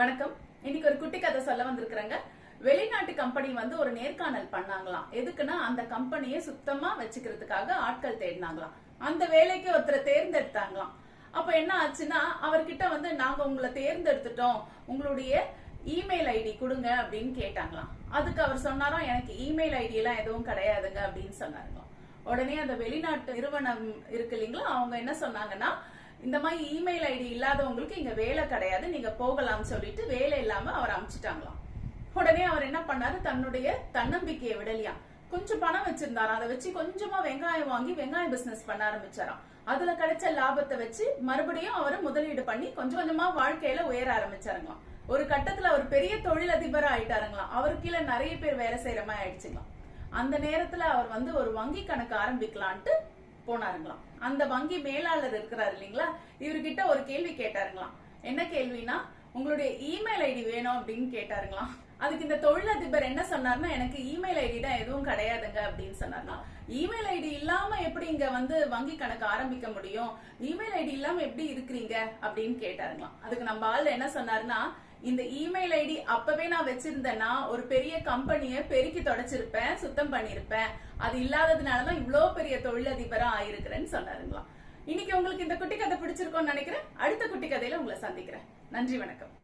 வணக்கம். இன்னைக்கு ஒரு குட்டி கதை சொல்ல வந்திருக்கிறாங்க. வெளிநாட்டு கம்பெனி வந்து ஒரு நேர்காணல் பண்ணாங்களாம். எதுக்குன்னா அந்த கம்பெனியை சுத்தமா வச்சுக்கிறதுக்காக ஆட்கள் தேடினாங்களாம். அந்த வேலைக்கு ஒருத்தரை தேர்ந்தெடுத்தாங்களாம். அப்ப என்ன ஆச்சுன்னா அவர்கிட்ட வந்து நாங்க உங்களை தேர்ந்தெடுத்துட்டோம். உங்களுடைய இமெயில் ஐடி கொடுங்க அப்படின்னு கேட்டாங்களாம். அதுக்கு அவர் சொன்னாராம் எனக்கு இமெயில் ஐடி எல்லாம் எதுவும் கிடையாதுங்க அப்படின்னு சொன்னாருங்களாம். உடனே அந்த வெளிநாட்டு நிறுவனம் இருக்கு இல்லைங்களா அவங்க என்ன சொன்னாங்கன்னா இந்த மாதிரி இமெயில் ஐடி இல்லாதவங்களுக்கு இங்க வேலை கிடையாது. நீங்க போகலாம்னு சொல்லிட்டு வேலை இல்லாம அவர் அனுப்பிச்சிட்டாங்களாம் உடனே அவர் என்ன பண்ணாரு? தன்னுடைய தன்னம்பிக்கையை விடலையாம் கொஞ்சம் பணம் வச்சிருந்தாராம். அதை வச்சு கொஞ்சமா வெங்காயம் வாங்கி வெங்காயம் பிசினஸ் பண்ண ஆரம்பிச்சாராம். அதுல கிடைச்ச லாபத்தை வச்சு மறுபடியும் அவர் முதலீடு பண்ணி கொஞ்சம் கொஞ்சமா வாழ்க்கையில உயர ஆரம்பிச்சாருங்களாம். ஒரு கட்டத்துல அவர் பெரிய தொழிலதிபரா ஆயிட்டாருங்களாம். அவர் கீழே நிறைய பேர் வேலை செய்யற மாதிரி ஆயிடுச்சுங்களாம். அந்த நேரத்துல அவர் வந்து ஒரு வங்கி கணக்கு ஆரம்பிக்கலான்ட்டு போனாருங்களாம். அந்த வங்கி மேலாளர் இருக்கிறாரு இல்லைங்களா? இவர்கிட்ட ஒரு கேள்வி கேட்டாருங்களாம். என்ன கேள்வினா உங்களுடைய இமெயில் ஐடி வேணும் அப்படின்னு கேட்டாருங்களாம். அதுக்கு இந்த தொழிலதிபர் என்ன சொன்னார்னா எனக்கு இமெயில் ஐடி தான் எதுவும் கிடையாதுங்க அப்படின்னு சொன்னார்லாம் இமெயில் ஐடி இல்லாம எப்படி இங்க வந்து வங்கி கணக்கு ஆரம்பிக்க முடியும்? இமெயில் ஐடி இல்லாம எப்படி இருக்கிறீங்க? அப்படின்னு கேட்டாருங்களாம். அதுக்கு நம்ம ஆள் என்ன சொன்னாருன்னா இந்த இமெயில் ஐடி அப்பவே நான் வச்சிருந்தேன்னா ஒரு பெரிய கம்பெனியை பெருக்கி தொடச்சிருப்பேன் சுத்தம் பண்ணிருப்பேன். அது இல்லாததுனாலதான் இவ்ளோ பெரிய தொழிலதிபரா ஆயிருக்கிறேன்னு சொன்னாருங்களாம். இன்னைக்கு உங்களுக்கு இந்த குட்டி கதை பிடிச்சிருக்கோம்னு நினைக்கிறேன். அடுத்த குட்டி கதையில உங்களை சந்திக்கிறேன். நன்றி வணக்கம்.